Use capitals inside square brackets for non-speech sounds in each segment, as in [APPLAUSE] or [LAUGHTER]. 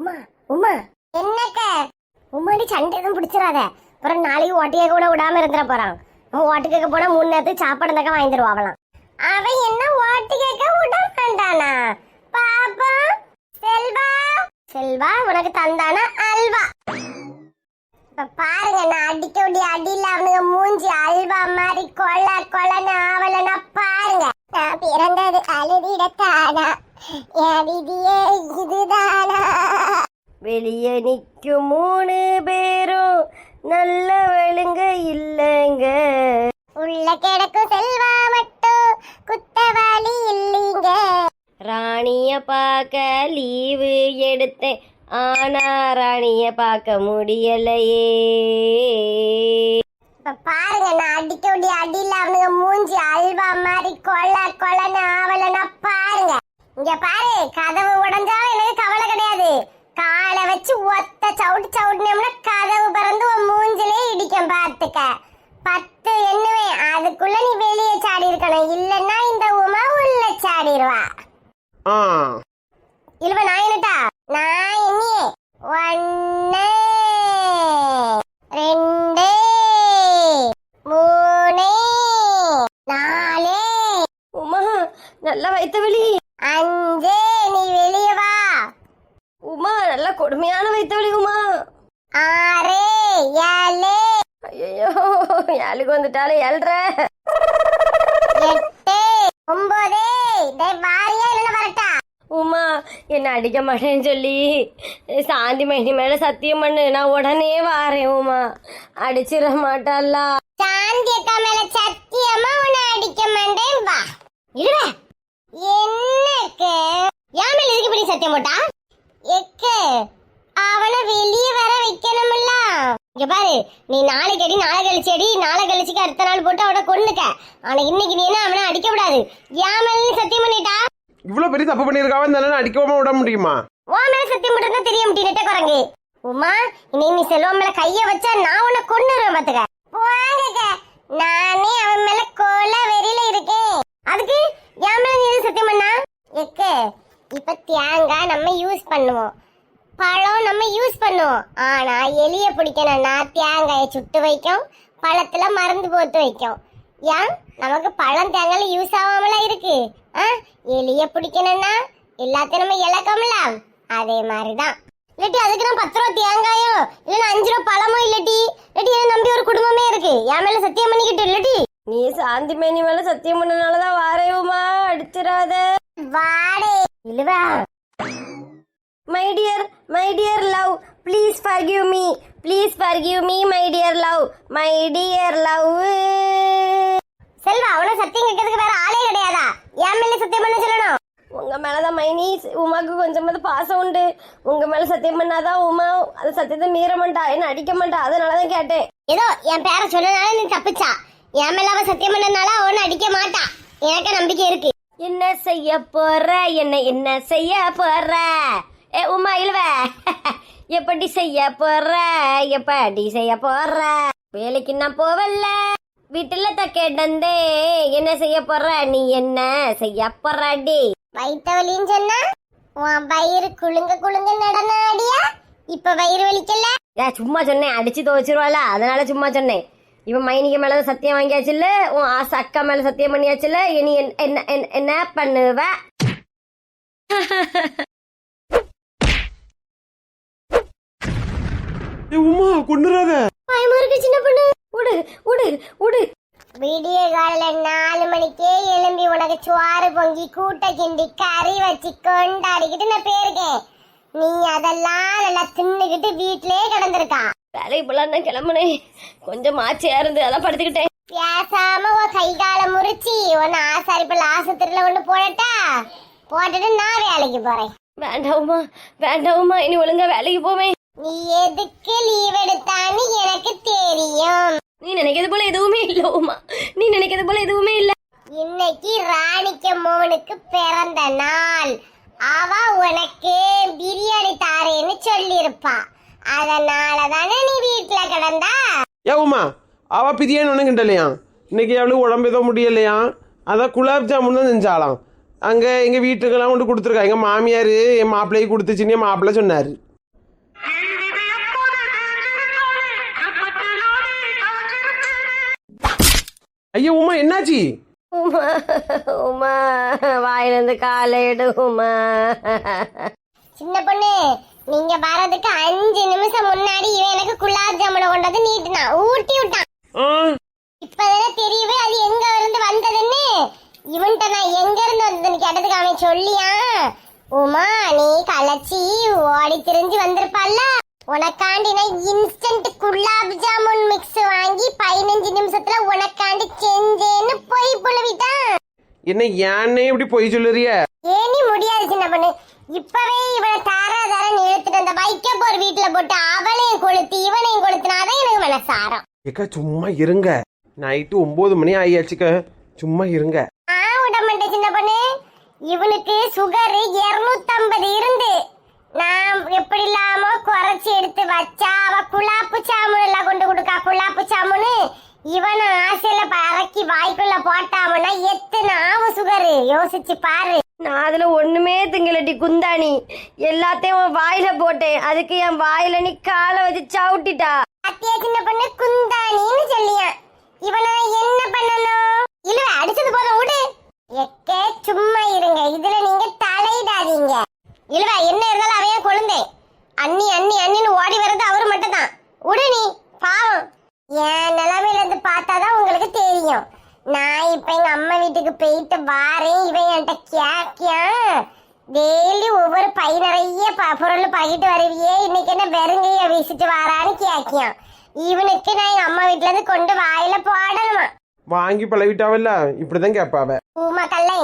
உமா உமா என்னக்க உமாடி சண்டை எதுவும் பிடிச்சிடாத அப்புறம் நாளைக்கு ஓட்டு கூட விடாம இருந்துட போறான். அவன் ஓட்டு கேட்க போனா மூணு நேரத்துக்கு சாப்பாடு இருந்தாக்க வாங்கி தருவாங்களாம் அவன் என்ன ஓட்டு கேட்க விட மாட்டானா? பாப்பா செல்வா செல்வா உனக்கு தந்தானா அல்வா? இப்ப பாருங்க நான் அடிக்க வேண்டிய அடியில அவனுங்க மூஞ்சி அல்வா மாதிரி கொல கொலன்னு ஆவலன்னா பாருங்க. நான் பிறந்தது அழுதிடத்தானா? என் விதியே வெளியே நிற்கும் மூணு பேரும் நல்ல வெளுங்க இல்லைங்க. உள்ள கிடக்கும் செல்வா மட்டும் குத்தவாளி இல்லைங்க. ராணிய பார்க்க லீவு எடுத்தேன். ஆனா ராணிய பார்க்க முடியலையே. இப்ப பாருங்க நான் அடிக்க வேண்டிய அடியில அவனுங்க மூஞ்சி அல்வா மாதிரி கொல கொலன்னு ஆவலனா பாருங்க. இங்க பாரு கதவு உடைஞ்சாலும் எனக்கு கவலை கிடையாது காலை வச்சு ஒத்த சவுட்டு சவுட்டுனோம்னா கதவு பிறந்து உன் மூஞ்சிலே இடிக்கும் பார்த்துக்க. பத்து எண்ணுவேன் அதுக்குள்ள நீ வெளியே சாடி இருக்கணும். இல்லன்னா இந்த உமா உள்ள சாடிடுவா ஆ. இழுவ நான் எண்ணியே ஒன்னு ரெண்டு மூணு நாலு. உமா நல்ல வைத்த வெளி அஞ்சு நீ வெளியே உமா நல்ல கொடுமையான வைத்த வெளி உமா. ஆறு ஏழு. ஐயோ ஏழுக்கு வந்துட்டாலே ஏழ்ற எட்டு ஒன்பது வாரியா வரட்டா? உமா என்ன அடிக்க மாட்டேன்னு சொல்லி சாந்தி மைனி மேல சத்தியம் பண்ணு நான் உடனே வாரேன் உமா. அடிச்சிட மாட்டாளா. சாந்தி அக்கா மேல சத்தியமா உன்னை அடிக்க மாட்டேன் வா. இருவ என்னக்கு? யான் மேல இதுக்கு இப்படி சத்தியம் போட்டா? எக்கு அவனை வெளியே வர வைக்கணும்ல. இங்க பாரு நீ நாளைக்கு அடி நாளை கழிச்சு அடி நாளை கழிச்சுக்கு அடுத்த நாள் போட்டு அவனை கொன்னுக்க. ஆனா இன்னைக்கு நீ என்ன அவனை அடிக்க விடாது நீ சத்தியம் பண்ணிட்டா? இவ்வளோ பெரிய தப்பு பண்ணியிருக்காவ? இந்த அடிக்காம விட முடியுமா? உன் மேல சத்தியம் பண்றதா தெரிய முடியும் குரங்கு. உமா இனி நீ செல்வம் மேல கைய வச்சா நான் உன்னை கொன்னுருவேன் பாத்துக்க. போங்க நானே அவன் மேல கோல வெறியில இருக்கேன் அதுக்கு என் மேல நீ எதுக்கு சத்தியம் பண்ணா எக்கு இப்ப தேங்காய் நம்ம யூஸ் பண்ணுவோம். பழம் நம்ம யூஸ் பண்ணுவோம். ஆனா எலிய பிடிக்கணும்னா தேங்காயை சுட்டு வைக்கும் பழத்துல மருந்து போட்டு வைக்கும். ஏன்? நமக்கு பழம் தேங்காய் யூஸ் ஆகாமல இருக்கு. ஆ? எலிய பிடிக்கணும்னா எல்லாத்தையும் நம்ம இழக்கோம்ல அதே மாதிரிதான். இல்லாட்டி அதுக்கு நான் பத்து ரூபா தேங்காயோ இல்லைன்னா அஞ்சு ரூபா பழமோ இல்லாட்டி இல்லாட்டி என்ன நம்பி ஒரு குடும்பமே இருக்கு. என் மேல சத்தியம் பண்ணிக்கிட்டு இல்லாட்டி. நீ சாந்தி மைனி மேல சத்தியம் பண்ணனாலதான் வாரேன் உமா அடிச்சிடாத. வாடே. நிலுவா my dear my dear love please forgive me please forgive me my dear love my dear love Selva அவன சத்தியம் கேட்கறதுக்கு வேற ஆளே கிடையாதா? என் மேல சத்தியம் பண்ண சொல்லணும். உங்க மேலதான் மைனி உமாக்கு கொஞ்சமாவது பாசம் உண்டு. உங்க மேல சத்தியம் பண்ணாதான் உமா அது சத்தியத்தை மீற மாட்டா என்ன அடிக்க மாட்டா அதனாலதான் கேட்டேன். ஏதோ என் பேரை சொன்னனால நீ தப்பிச்சா. என் மேல அவ சத்தியம் பண்ணனால அவன் அடிக்க மாட்டா. எனக்கு நம்பிக்கை இருக்கு. என்ன செய்ய போற? என்ன என்ன செய்ய போற? ஏ உமா இழுவ. [LAUGHS] எப்படி செய்ய போற? எப்படி செய்ய போற? வேலைக்கு நான் போவல்ல. வீட்டுல தக்கேட்டந்தே என்ன செய்ய போற? நீ என்ன செய்ய போறாடி? வயித்த வலின்னு சொன்னா உன் வயிறு குலுங்க குலுங்க நடனாடியா? இப்ப வயிறு வலிக்கல? சும்மா சொன்னேன். அடிச்சு துவச்சிருவாள? அதனால சும்மா சொன்னேன். இவன் மைனிக்கு மேல சத்தியம் வாங்கியாச்சுல்ல? உன் ஆசை அக்கா மேல சத்தியம் பண்ணியாச்சுல்ல? இனி என்ன- என்ன என்ன- என்ன பண்ணுவ? உமா கொண்டுறாத பயமா இருக்கு சின்ன பொண்ணு. உடு உடு உடு. விடிய காலையில நாலு மணிக்கே எழும்பி உனக்கு சுவாறு பொங்கி கூட்ட கிண்டி கறி வச்சு கொண்டாடிக்கிட்டு நான் போயிருக்கேன். நீ அதெல்லாம் நல்லா தின்னுக்கிட்டு வீட்டிலே கிடந்திருக்கா. வேலைக்கு போலாம் நான் கிளம்புனேன் கொஞ்சம் ஆச்சையா இருந்து அதான் படுத்துக்கிட்டேன் பேசாம உன் கை காலை முறிச்சு உன்னை ஆசாரிப்பல் ஆஸ்பத்திரியில கொண்டு போடட்டா? போட்டுட்டு நான் வேலைக்கு போறேன். வேண்டாவுமா வேண்டாவுமா இனி ஒழுங்கா வேலைக்கு போவேன். நீ எதுக்கு லீவ் எடுத்தான்னு எனக்கு தெரியும். நீ நினைக்கிறது போல எதுவுமே இல்ல உமா. நீ நினைக்கிறது போல எதுவுமே இல்ல. இன்னைக்கு ராணிக்க மோகனுக்கு பிறந்த நாள். அவ உனக்கு பிரியாணி தாரேன்னு சொல்லியிருப்பா. அதனால தானே நீ வீட்ல கிடந்தா? ஏ அவ பிரியன்னு கிண்டலையா? இன்னைக்கு அவளுக்கு உடம்பு ஏதோ முடியலையா? அதான் குலாப் ஜாமுன் தான் செஞ்சாலாம் அங்கே எங்கள் வீட்டுக்கெல்லாம் கொண்டு கொடுத்துருக்கா. எங்கள் மாமியார் என் மாப்பிள்ளைக்கு கொடுத்துச்சுன்னு என் மாப்பிள்ளை சொன்னார். ஐயோ உமா என்னாச்சி? உமா வாயிலிருந்து காலை உமா. சின்ன பொண்ணு நீங்க வரதுக்கு அஞ்சு நிமிஷம் முன்னாடி இவன் எனக்கு குலாப் ஜாமுனை கொண்டு வந்து நீட்டினான் ஊட்டி விட்டான். இப்பதானே தெரியவே அது எங்க இருந்து வந்ததுன்னு? இவன்கிட்ட நான் எங்க இருந்து வந்ததுன்னு கேட்டதுக்கு அவன் சொல்லியா? உமா நீ களைச்சி ஓடி திரிஞ்சு வந்திருப்பால்ல உனக்காண்டி நான் இன்ஸ்டன்ட் குலாப் ஜாமுன் மிக்ஸ் வாங்கி பதினஞ்சு நிமிஷத்துல உனக்காண்டி செஞ்சேன்னு போய் புழுவிட்டான் என்ன ஏன்னே இப்படி பொய் சொல்லுறிய? ஏனி முடியாது சின்ன பொண்ணு. இப்பவே இவனை தார அந்த வைக்க போற வீட்டுல போட்டு அவளையும் கொளுத்தி இவனையும் கொளுத்தினாதான் எனக்கு மனசாரம். ஏக்கா சும்மா இருங்க. நைட்டு ஒன்பது மணி ஆயாச்சுக்க சும்மா இருங்க. ஆ விட மாட்டேன் சின்ன பொண்ணு. இவனுக்கு சுகர் 250 இருந்து. நான் எப்படி இல்லாம குறைச்சி எடுத்து வச்சா அவ குழாப்பு சாமுன் எல்லாம் கொண்டு கொடுக்கா குழாப்பு சாமுனு. இவன ஆசையில பறக்கி வாய்க்குள்ள போட்டாமனா எத்தனை ஆகும் சுகர்? யோசிச்சு பாரு. நான் அதுல ஒண்ணுமே திங்களட்டி குந்தாணி. எல்லாத்தையும் வாயில போட்டேன். அதுக்கு என் வாயில நீ காலை வச்சு சவுட்டிட்டா. அத்தியா சின்ன பொண்ணு? குந்தாணின்னு சொல்லியா இவனை என்ன பண்ணணும்? இல்ல அடிச்சது போதும் விடு. எக்கே சும்மா இருங்க. இதுல நீங்க தலையிடாதீங்க. இல்ல என்ன இருந்தாலும் அவைய கொழுந்தேன். அண்ணி அண்ணி அண்ணின்னு ஓடி வர்றது அவரு மட்டும் தான் விடு நீ பாவம். என் நிலைமையில இருந்து பார்த்தாதான் உங்களுக்கு தெரியும். நான் இப்ப எங்க அம்மா வீட்டுக்கு போயிட்டு வாரேன் இவன் என்கிட்ட கேக்கியான் டெய்லி ஒவ்வொரு பை நிறைய ப- பொருள் பகிட்டு வருவியே இன்னைக்கு என்ன வெறுங்கைய வீசிட்டு வாரான்னு கேக்கியான் இவனுக்கு நான் எங்க அம்மா வீட்டுல இருந்து கொண்டு வாயில போடணுமா? வாங்கி பழவிட்டாவல்ல இப்படிதான் கேட்பாவ. ஊமா கல்லை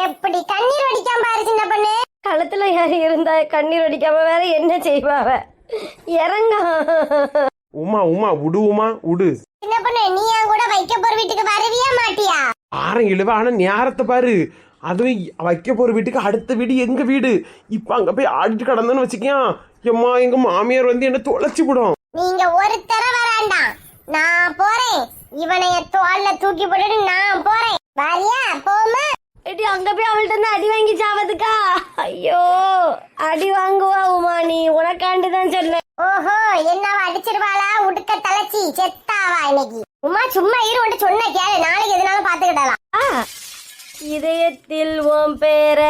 எப்படி கண்ணீர் வடிக்காம பாரு சின்ன பொண்ணு. கழுத்துல யாரு இருந்தா கண்ணீர் அடிக்காம வேற என்ன செய்வாவ? இறங்கா. உமா உமா உடு உமா உடு சின்ன பொண்ணு நீ என் கூட வைக்க போற வீட்டுக்கு வரவியா மாட்டியா? ஆரம் இழுவ ஆனா நேரத்தை பாரு. அதுவும் வைக்க போற வீட்டுக்கு அடுத்த வீடு எங்க வீடு? இப்ப அங்க போய் ஆடிட்டு கடந்தேன்னு வச்சுக்கியான் எம்மா எங்க மாமியார் வந்து என்ன தொலைச்சு விடும். நீங்க ஒருத்தர வராண்டாம் நான் போறேன். இவனை என் தோல்ல தூக்கி போட்டுட்டு நான் போறேன். வரியா போமா எடி அங்க போய் அவள்கிட்ட இருந்து அடி வாங்கி சாவதுக்கா? ஐயோ அடி வாங்குவா உமா நீ உனக்காண்டு தான் சொன்னேன் ஓஹோ என்னவ அடிச்சிருவாளா? உடுக்க தலைச்சி செத்தாவா இன்னைக்கு? உமா சும்மா இரு உன்ட்ட சொன்ன கேளு. நாளைக்கு எதுனாலும் பாத்துக்கிடலாம் இதயத்தில் உன் பேர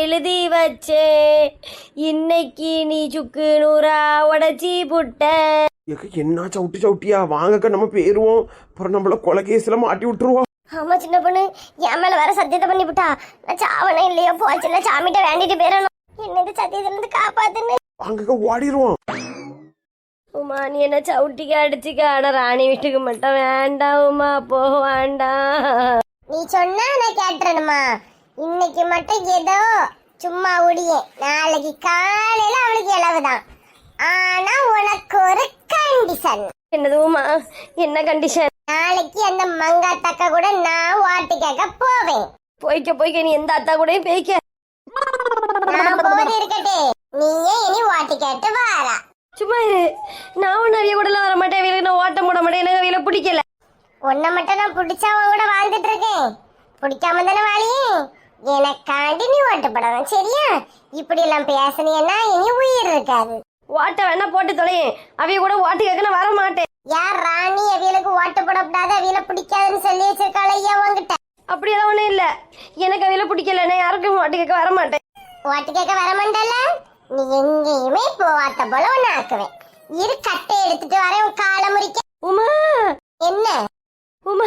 எழுதி வச்சே. இன்னைக்கு நீ சுக்கு நூறா உடச்சி புட்ட. என்ன சவுட்டி சவுட்டியா? வாங்கக்கா நம்ம போயிருவோம் அப்புறம் நம்மள கொலை கேஸ்ல மாட்டி விட்டுருவோம் ஆமா சின்ன பொண்ணு. என் மேல வேற சத்தியத்தை பண்ணி விட்டா. நான் சாவனே இல்லையோ போச்சுன்னா சாமிட்ட வேண்டிட்டு போயிடணும். என்னது சத்தியத்துல இருந்து காப்பாத்துன்னு? வாங்கக்கா ஓடிடுவோம் உமா நீ என்ன சவுட்டிக்கு அடிச்சுக்க ஆட ராணி வீட்டுக்கு மட்டும் வேண்டாம் உமா போ வேண்டாம் நீ சொன்னா நான் கேட்டுறணுமா இன்னைக்கு மட்டும் ஏதோ சும்மா உடியே நாளைக்கு காலையில அவளுக்கு இளவுதான் ஆனா உனக்கு ஒரு கண்டிஷன் என்னது உமா என்ன கண்டிஷன் நாளைக்கு அந்த மங்காத்தக்க கூட நான் ஓட்டு கேட்க போவேன் போய்க்க போய்க்க நீ எந்த அத்தா கூடயும் பேய்க்க நான் போது இருக்கட்டே நீயே இனி ஓட்டு கேட்டு வாரா சும்மா இரு. நான் அறிய கூடலாம் வர மாட்டேன். வீலுக்கு நான் ஓட்டம் போட மாட்டேன். எனக்கு வீல பிடிக்கல. உன்னை மட்டும் நான் பிடிச்சவன் கூட வாழ்ந்துட்டு இருக்கேன். பிடிக்காம தானே வாழியே எனக்காண்டி நீ ஓட்டு போடணும். சரியா? இப்படி எல்லாம் பேசுனீன்னா இனி உயிர் இருக்காது. ஓட்ட வேணா போட்டு தொலையேன் அவைய கூட ஓட்டு கேட்க வர மாட்டேன். யார் ராணி? அவியலுக்கு ஓட்டு போடக்கூடாது அவியல பிடிக்காதுன்னு சொல்லி வச்சிருக்காள் ஐயா உன்கிட்ட. அப்படியெல்லாம் ஒன்றும் இல்லை. எனக்கு அவையில பிடிக்கல நான் யாருக்கும் ஓட்டு கேட்க வர மாட்டேன். ஓட்டு கேட்க வர மாட்டல நீ எங்கேயுமே போவாத்த போல ஒன்னு ஆக்குவேன். இரு கட்டை எடுத்துட்டு வரேன் உன் காலை முறிக்க. உமா! என்ன? உமா!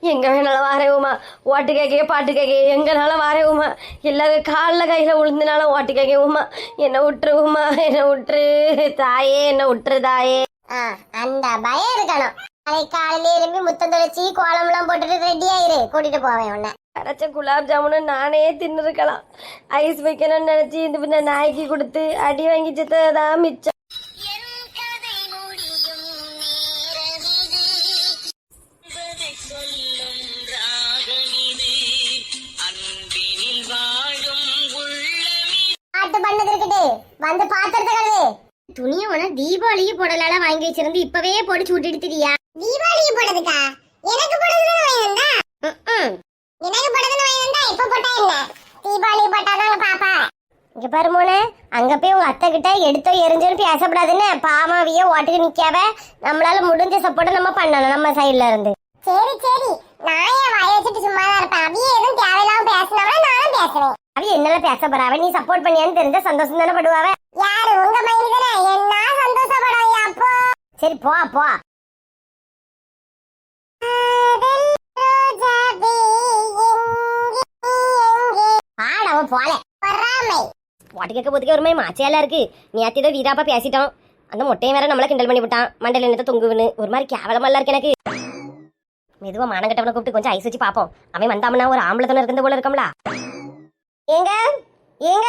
எங்க வேணாலும் வாரேன் உமா. ஓட்டு கேட்க பாட்டு கேட்க எங்கனாலும் வாரேன் உமா. எல்லாரும் காலில் கையில் விழுந்துனாலும் ஓட்டு கேட்க உமா. என்னை விட்டுரு உமா. என்னை விட்டுரு தாயே என்னை விட்டுரு தாயே. ஆ, அந்த பயம் இருக்கணும். நாளை காலையில எழும்பி முத்தம் தொலைச்சி கோலம்லாம் போட்டுட்டு ரெடி ஆயிரு. கூட்டிட்டு போவேன் உன்னை. கரைச்ச குலாப் ஜாமுனை நானே தின்னுருக்கலாம். ஐஸ் வைக்கணும்னு நினச்சி இந்த பின்ன நாய்க்கு கொடுத்து அடி வாங்கி தான் மிச்சம். வந்து பாத்திரத்தை கழுவு. துணிய உன தீபாவளிக்கு போடலால வாங்கி வச்சிருந்து இப்பவே போட்டு சூட்டிட்டு திரியா? தீபாவளிக்கு போடுறதுக்கா எனக்கு போடுறதுன்னு வாங்கிருந்தா எனக்கு போடுறதுன்னு வாங்கிருந்தா இப்ப போட்டா என்ன தீபாவளிக்கு போட்டாதான் பாப்பா இங்க பாரு மோனே அங்க போய் உங்க அத்தை கிட்ட எடுத்தோ எரிஞ்சோன்னு பேசக்கூடாதுன்னு பாமாவிய ஓட்டுக்கு நிக்காவ. நம்மளால முடிஞ்ச சப்போர்ட் நம்ம பண்ணணும் நம்ம சைடுல இருந்து. சரி சரி. நான் என் வாய வச்சுட்டு சும்மா தான் இருப்பேன். அவிய எதுவும் தேவையில்லாம பேசினாலும் நானும் பேசுவேன். அவ என்னால பேச போறாவ நீ சப்போர்ட் பண்ணியான்னு தெரிஞ்ச சந்தோஷம் தானே படுவாவ? யாரு? உங்க மைனி தானே? என்ன சந்தோஷப்படுவாங்க அப்போ? சரி போ போ. போல. பொறாமை. வாட்டு கேட்க போதுக்கே ஒரு மாதிரி மாச்சையெல்லாம் இருக்கு. நேற்று ஏதோ வீராப்பா பேசிட்டோம். அந்த மொட்டையும் வேற நம்மள கிண்டல் பண்ணி விட்டான். மண்டல என்னத்த தொங்குவுன்னு. ஒரு மாதிரி கேவலமெல்லாம் இருக்கு எனக்கு. மெதுவா மானங்கட்டவனை கூப்பிட்டு கொஞ்சம் ஐஸ் வச்சு பார்ப்போம். அவன் வந்தாமனா ஒரு ஆம்பளை துணை இருந்த போல இருக்கம்ல. ஏங்க? ஏங்க?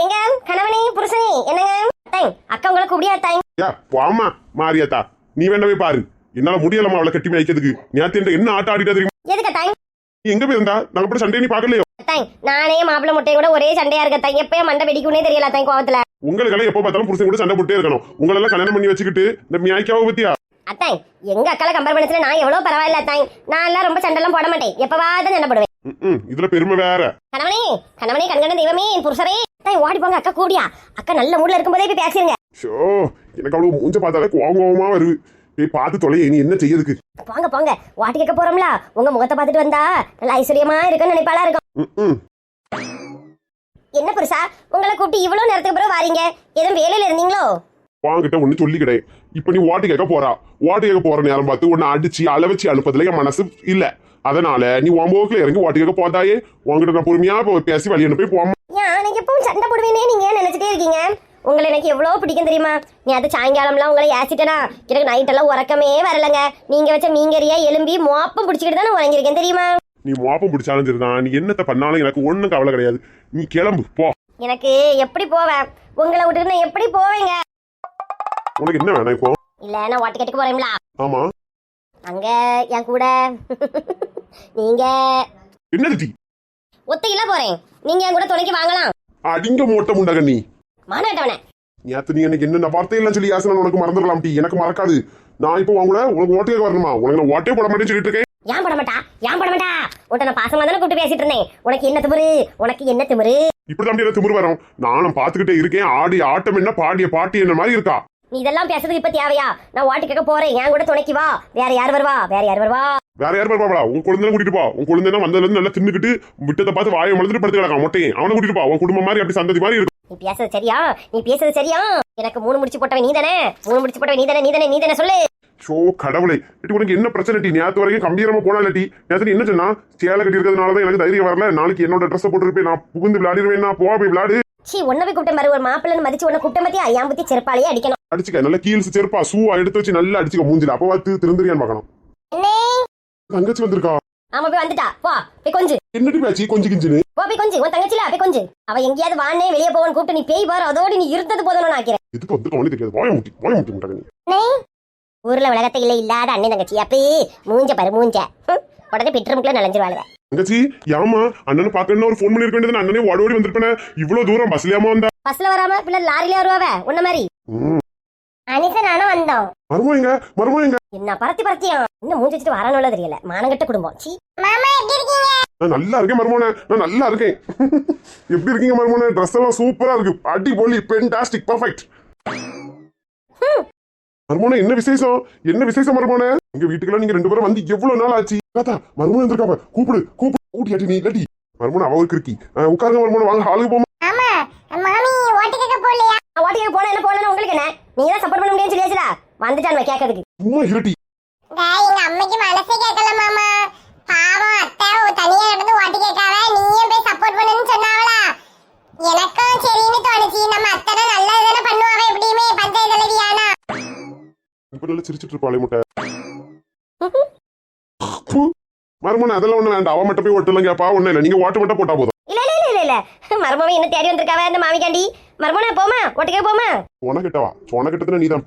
ஏங்க? கணவனே புருஷனே என்னங்க? அக்கா உங்களை கூப்பிடியா அத்தாய் யா வாமா மாரியாத்தா. நீ வேணா போய் பாரு. என்னால முடியலமா அவளை கட்டி மேய்க்கிறதுக்கு. நேத்து என்ன ஆட்ட ஆடிட்டா தெரியுமா? எதுக்கு நீ எங்க போயிருந்தா நாங்க கூட சண்டே நீ பாக்கலையோ நானே மாப்பிள்ளை முட்டையும் கூட ஒரே சண்டையா இருக்க அத்தாய் எப்பயும் மண்டை வெடிக்கும்னே தெரியல அத்தாய் கோவத்துல. உங்களுக்கெல்லாம் எப்போ பார்த்தாலும் புருஷன் கூட சண்டை போட்டே இருக்கணும். உங்களெல்லாம் கல்யாணம் பண்ணி வச்சுக்கிட்டு இந்த மியாய்க்காவை பத்தியா? அத்தாய் எங்க அக்கால கம்பேர் பண்ணச்சுல நான் எவ்வளவு பரவாயில்ல அத்தாய் நான் எல்லாம் ரொம்ப சண்டைலாம் போட மாட்டேன். எப்பவாதான் சண்டை போடுவேன். இதுல பெருமை வேற. கணவனே கணவனே கண்கண்ட தெய்வமே என் புருஷரே. அத்தாய் ஓடி போங்க அக்கா கூடியா. அக்கா நல்ல மூட்ல இருக்கும்போதே போய் பேசிருங்க. ஷோ எனக்கு அவ்வளவு மூஞ்ச பார்த்தாலே கோவம் கோவமா வருது. போய் பார்த்து தொலைய நீ என்ன செய்யறதுக்கு போங்க போங்க. வாட்டி கேட்க போறோம்ல. உங்க முகத்தை பார்த்துட்டு வந்தா நல்ல ஐஸ்வர்யமா இருக்குன்னு நினைப்பாளா இருக்கும். என்ன புருஷா? உங்களை கூப்பிட்டு இவ்வளவு நேரத்துக்கு பிறகு வாரீங்க? எதுவும் வேலையில இருந்தீங்களோ? வாங்கிட்ட ஒண்ணு சொல்லிக்கிட்டேன் இப்ப நீ ஓட்டு கேட்க போறா? ஓட்டு கேட்க போற நேரம் பார்த்து உன்னை அடிச்சு அள வச்சு அனுப்பதுல என் மனசு இல்ல. அதனால நீ உன் இறங்கி ஓட்டு கேட்க போதாயே. உங்ககிட்ட நான் பொறுமையா பேசி வழி அனுப்பி போமா எனக்கு எப்பவும் சண்டை போடுவேனே நீங்க நினைச்சிட்டே இருக்கீங்க? உங்களை எனக்கு எவ்வளவு பிடிக்கும் தெரியுமா? நீ அது சாயங்காலம்லாம் உங்களை ஏசிட்டனா? எனக்கு நைட் எல்லாம் உறக்கமே வரலங்க. நீங்க வச்ச மீங்கரியா எலும்பி மோப்பம் பிடிச்சிக்கிட்டு தான் நான் உறங்கிருக்கேன் தெரியுமா? நீ மோப்பம் பிடிச்சாலும் சரிதான் நீ என்னத்த பண்ணாலும் எனக்கு ஒண்ணும் கவலை கிடையாது. நீ கிளம்பு போ. எனக்கு எப்படி போவேன்? உங்களை விட்டுட்டு நான் எப்படி போவேங்க? உனக்கு என்ன வேணாம் இப்போ? இல்ல நான் வாட்டு கட்டுக்கு போறேன்ல. ஆமா. அங்க என் கூட. நீங்க என்னது டீ? ஒத்தையில போறேன். நீங்க என் கூட துணைக்கு வாங்கலாம். அடிங்க மூட்டை முண்டக நீ. மானாட்டவனே. நேத்து நீ எனக்கு என்னென்ன வார்த்தையெல்லாம் சொல்லி யாசனா உனக்கு மறந்துடலாம் டீ. எனக்கு மறக்காது. நான் இப்போ உங்களை உனக்கு ஓட்டு கேட்க வரணுமா? உனக்கு நான் ஓட்டே போட மாட்டேன்னு சொல்லிட்டு இருக்கேன். ஏன் போட மாட்டா? ஏன் போட மாட்டா? உன்ட்ட நான் பாசமா தானே கூப்பிட்டு பேசிட்டு இருந்தேன். உனக்கு என்ன திமிரு? உனக்கு என்ன திமிரு? இப்படி தான் திமிரு வரும். நானும் பார்த்துக்கிட்டே இருக்கேன். ஆடி ஆட்டம் என்ன பாடிய பாட்டி என்ன மாதிரி இருக்கா? நீ இதெல்லாம் பேசுறதுக்கு இப்ப தேவையா? நான் வாட்டு கேட்க போறேன். என் கூட துணைக்கு வா. வேற யார் வருவா? வேற யார் வருவா? வேற யார் பாப்பா உன் குழந்தை கூட்டிட்டு போ. உன் குழந்தை வந்ததுல இருந்து நல்லா தின்னுக்கிட்டு விட்டத்தை பார்த்து வாயை மலர்ந்துட்டு படுத்து கிடக்கான். மொட்டையும் அவனை கூட்டிட்டு போ. உன் குடும்பம் மாதிரி அப்படி சந்ததி மாதிரி இருக்கும். நீ பேசுறது சரியா? நீ பேசுறது சரியா? எனக்கு மூணு முடிச்சு போட்டவன் நீ தானே மூணு முடிச்சு போட்டவன் நீ தானே நீ தானே நீ தானே சொல்லு. ஷோ கடவுளை. இட்டி உனக்கு என்ன பிரச்சனை டீ நேத்து வரைக்கும் கம்பீரமா போனா இல்லாட்டி நேத்து நீ என்ன சொன்னா? சேலை கட்டி இருக்கிறதுனால தான் எனக்கு தைரியம் வரல. நாளைக்கு என்னோட ட்ரெஸ் போட்டுருப்பேன். நான் புகுந்து விளையாடிடுவேன். நான் போய் விளையாடு. சீ உன்னை போய் கூப்பிட்ட மாதிரி ஒரு மாப்பிள்ளை மதிச்சு உன்னை கூப்பிட்ட பத்தி ஐயாம் பத்தி செருப்பாலேயே அடிக்கணும். அடிச்சுக்க. நல்ல கீல்ஸ் செருப்பா ஷூ எடுத்து வச்சு நல்லா அடிச்சுக்க. மூஞ்சில. அப்ப பார்த்து திருந்துறியான்னு பார்க்கணும். அண்ணே தங்கச்சி வந்திருக்கா? ஆமா போய் வந்துட்டா. போ போய் கொஞ்சு. என்னடி பேச்சு? கொஞ்சம் கிஞ்சுன்னு. போ போய் கொஞ்சு. உன் தங்கச்சில போய் கொஞ்சு. அவ எங்கேயாவது வானே வெளியே போவன்னு கூப்பிட்டு நீ பேய் பாரு. அதோட நீ இருந்தது போதும் நான் ஆக்கிறேன் எதுக்கு வந்து கவனி தெரியாது. வாய முட்டி வாய முட்டி முட்டாங்க நீ. ஊர்ல உலகத்தையில இல்லாத அண்ணன் தங்கச்சி. அப்பே மூஞ்ச பாரு மூஞ்ச. உடனே பெட்ரூம்குள்ள நனைஞ்சிருவாளுவ தங்கச்சி ஏமா அண்ணனை பாக்கணும்னு ஒரு ஃபோன் பண்ணிருக்க வேண்டியது அண்ணனே ஓடி ஓடி வந்திருப்பேனே. இவ்வளவு தூரம் பஸ்லயாமா வந்தா? பஸ்ல வராம பிள்ளை லாரில வருவாவ? உன்ன மாதிரி. அனிசா நானும் வந்தோம். மருமம் எங்க? என்ன பரத்தி பரத்தியா? இன்னும் மூஞ்சி வச்சுட்டு வரானுள்ள தெரியல. மானங்கட்ட குடும்பம். சீ. மாமா எப்படி இருக்கீங்க? நான் நல்லா இருக்கேன் மருமோனே. நான் நல்லா இருக்கேன். [LAUGHS] எப்படி இருக்கீங்க மருமோனே? ட்ரெஸ் எல்லாம் சூப்பரா இருக்கு. அடி பொலி பென்டாஸ்டிக் பர்ஃபெக்ட் மருமோனே என்ன விசேஷம்? என்ன விசேஷம் மருமோனே? எங்க வீட்டுக்குள்ள நீங்க ரெண்டு பேரும் வந்து எவ்வளவு நாள் ஆச்சு? தாத்தா மருமோனே வந்திருக்காவ கூப்பிடு கூப்பிடு. கூட்டியாட்டி நீ இல்லாட்டி. மருமோனே அவருக்கு இருக்கி அஹ், உட்காருங்க மருமோனே வாங்க ஹாலுக்கு போமா. ஆமா மாமி ஓட்டிக்க போன என்ன போனா உங்களுக்கு என்ன? நீங்க தான் சப்போர்ட் பண்ண முடியும்னு சொல்லியாச்சுல வந்துட்டான் கேட்கறதுக்கு. சும்மா இருட்டி. எங்க அம்மைக்கு மனசே கேட்கல மாமா. பாவம் அத்தை தனியா நடந்து ஓட்டு கேட்காவ நீயும் போய் சப்போர்ட் பண்ணுன்னு சொன்னாவளா. எனக்கும் சரின்னு தோணுச்சு. நம்ம அத்தை தான் நல்லது நல்லா சிரிச்சிட்டு இருப்பாளே முட்டை. மருமோனே அதெல்லாம் ஒண்ணு வேண்டாம். அவ மட்டும் போய் ஓட்டலாம் கேப்பா ஒண்ணு இல்ல. நீங்க ஓட்டு மட்டும் போட்டா போதும். இல்ல இல்ல இல்ல இல்ல. மருமவன் என்ன தேடி வந்திருக்காவ இந்த மாமிக்காண்டி? மருமனை போமா ஒட்டுக்கே போமா சொன கிட்டவா சொன கிட்டத்துல நீ தான்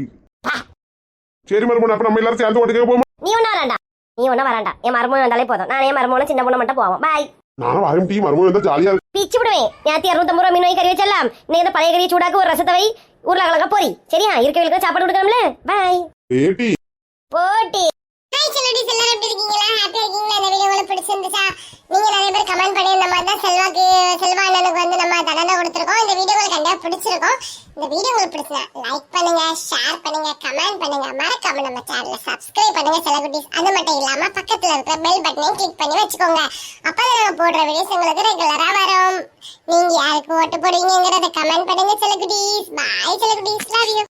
சரி மருமோனே அப்ப நம்ம எல்லாரும் சேர்ந்து ஓட்டுக்கே போமா நீ ஒன்னும் வராண்டா நீ ஒன்னும் வராண்டா என் மருமகன் வந்தாலே போதும். நான் என் மருமகனும் சின்ன பொண்ணு மட்டும் போவோம். பாய் நானும் வரும் டீ. மருமோனே வந்தா ஜாலியா இருக்கு. பிச்சு விடுவேன். நேற்று இரநூத்தம்பது ரூபா மீன் வாங்கி கறி வச்சிடலாம். இன்னைக்கு இந்த பழைய கறியை சூடாக்கு ஒரு ரசத்தை வை. உருளைக்கிழங்க போரி. சரியா? இருக்கவங்களுக்கு சாப்பாடு கொடுக்கணும்ல? பாய் பேட்டி. போட்டி. ஹாய் செல்லடி செல்லர் எப்படி இருக்கீங்களா? ஹாப்பியா இருக்கீங்களா? இந்த வீடியோ உங்களுக்கு பிடிச்சிருந்துச்சா? நீங்க நிறைய பேர் கமெண்ட் பண்ணி இந்த மாதிரி தான் செல்வாக்கு செல்வா அண்ணனுக்கு வந்து நம்ம தண்டனை கொடுத்துருக்கோம். இந்த வீடியோ உங்களுக்கு கண்டிப்பா பிடிச்சிருக்கும். இந்த வீடியோ உங்களுக்கு பிடிச்சா லைக் பண்ணுங்க ஷேர் பண்ணுங்க கமெண்ட் பண்ணுங்க. மறக்காம நம்ம சேனலை சப்ஸ்கிரைப் பண்ணுங்க செலிபிரிட்டிஸ் அது மட்டும் இல்லாம பக்கத்துல இருக்கிற பெல் பட்டனையும் கிளிக் பண்ணி வச்சுக்கோங்க. அப்பதான் நம்ம போடுற வீடியோஸ் உங்களுக்கு ரெகுலரா வரும். நீங்க யாருக்கு ஓட்டு போடுவீங்கிறத கமெண்ட் பண்ணுங்க celebrities bye celebrities love you